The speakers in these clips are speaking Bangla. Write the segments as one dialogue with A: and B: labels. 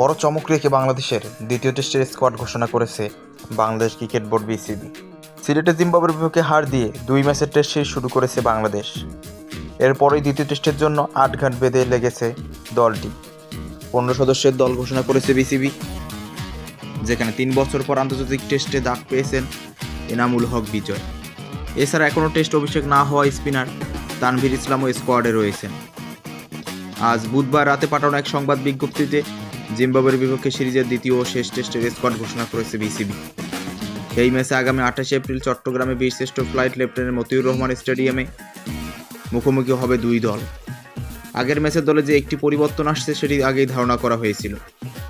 A: বড় চমক রেখে বাংলাদেশের দ্বিতীয় টেস্টের স্কোয়াড ঘোষণা করেছে বাংলাদেশ ক্রিকেট বোর্ড বিসিবি সিলেটে জিম্বাবের বিপক্ষে হার দিয়ে দুই ম্যাচের টেস্ট সেই শুরু করেছে বাংলাদেশ এরপরই দ্বিতীয় টেস্টের জন্য আট ঘাট বেঁধে লেগেছে দলটি পনেরো সদস্যের দল ঘোষণা করেছে বিসিবি যেখানে তিন বছর পর আন্তর্জাতিক টেস্টে দাগ পেয়েছেন এনামুল হক বিজয় এছাড়া এখনও টেস্ট অভিষেক না হওয়া স্পিনার তানভীর ইসলামও স্কোয়াডে রয়েছেন আজ বুধবার রাতে পাঠানো এক সংবাদ বিজ্ঞপ্তিতে জিম্বাবুয়ের বিপক্ষে সিরিজের দ্বিতীয় ও শেষ টেস্টের স্কোয়াড ঘোষণা করেছে বিসিবি এই ম্যাচে আগামী আঠাশে এপ্রিল চট্টগ্রামে বিশ্রেষ্ট ফ্লাইট লেফটেন্যান্ট মতিউর রহমান স্টেডিয়ামে মুখোমুখি হবে দুই দল আগের ম্যাচের দলে যে একটি পরিবর্তন আসছে সেটি আগেই ধারণা করা হয়েছিল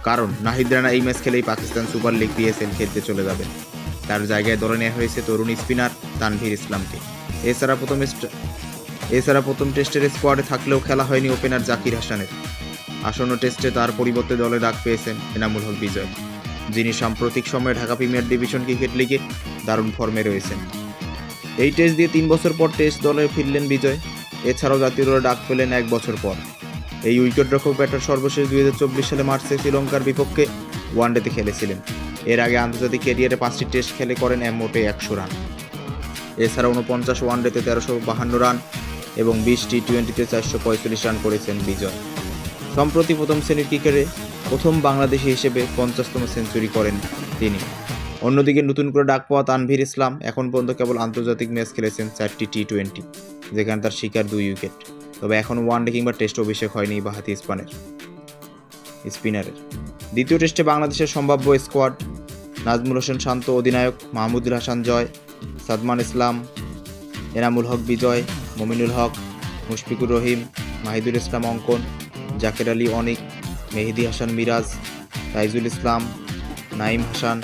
A: কারণ নাহিদ রানা এই ম্যাচ খেলেই পাকিস্তান সুপার লিগ পিএসএল খেলতে চলে যাবে তার জায়গায় দলে নেওয়া হয়েছে তরুণ স্পিনার তানভীর ইসলামকে এছাড়া প্রথম এছাড়া প্রথম টেস্টের স্কোয়াডে থাকলেও খেলা হয়নি ওপেনার জাকির হাসানের আসন্ন টেস্টে তার পরিবর্তে দলে ডাক পেয়েছেন এনামুল হক বিজয় যিনি সাম্প্রতিক সময়ে ঢাকা প্রিমিয়ার ডিভিশন ক্রিকেট লিগে দারুণ ফর্মে রয়েছেন এই টেস্ট দিয়ে তিন বছর পর টেস্ট দলে ফিরলেন বিজয় এছাড়াও জাতীয় দলে ডাক পেলেন এক বছর পর এই উইকেট রক্ষক ব্যাটার সর্বশেষ দুই সালে মার্চে শ্রীলঙ্কার বিপক্ষে ওয়ানডেতে খেলেছিলেন এর আগে আন্তর্জাতিক ক্যারিয়ারে পাঁচটি টেস্ট খেলে করেন এক মোটে একশো রান এছাড়া উনপঞ্চাশ ওয়ানডেতে তেরোশো বাহান্ন রান এবং বিশটি টোয়েন্টিতে চারশো পঁয়ত্রিশ রান করেছেন বিজয় সম্প্রতি প্রথম শ্রেণীর ক্রিকেটে প্রথম বাংলাদেশি হিসেবে পঞ্চাশতম সেঞ্চুরি করেন তিনি অন্যদিকে নতুন করে ডাক পাওয়া তানভীর ইসলাম এখন পর্যন্ত কেবল আন্তর্জাতিক ম্যাচ খেলেছেন চারটি টি টোয়েন্টি যেখানে তার শিকার দুই উইকেট তবে এখন ডে কিংবা টেস্ট অভিষেক হয়নি বাহাতি ইস্পানের স্পিনারের দ্বিতীয় টেস্টে বাংলাদেশের সম্ভাব্য স্কোয়াড নাজমুল হোসেন শান্ত অধিনায়ক মাহমুদুল হাসান জয় সাদমান ইসলাম এনামুল হক বিজয় মমিনুল হক মুশফিকুর রহিম মাহিদুল ইসলাম অঙ্কন জাকের আলী অনিক মেহেদি হাসান মিরাজ রাইজুল ইসলাম নাইম হাসান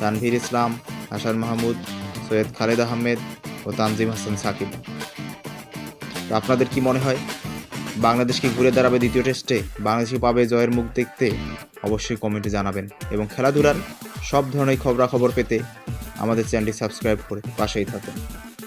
A: তানভীর ইসলাম হাসান মাহমুদ সৈয়দ খালেদ আহমেদ ও তানজিম হাসান সাকিব তো আপনাদের কি মনে হয় বাংলাদেশকে ঘুরে দাঁড়াবে দ্বিতীয় টেস্টে বাংলাদেশ পাবে জয়ের মুখ দেখতে অবশ্যই কমেন্টে জানাবেন এবং খেলাধুলার সব ধরনের খবরাখবর পেতে আমাদের চ্যানেলটি সাবস্ক্রাইব করে পাশেই থাকুন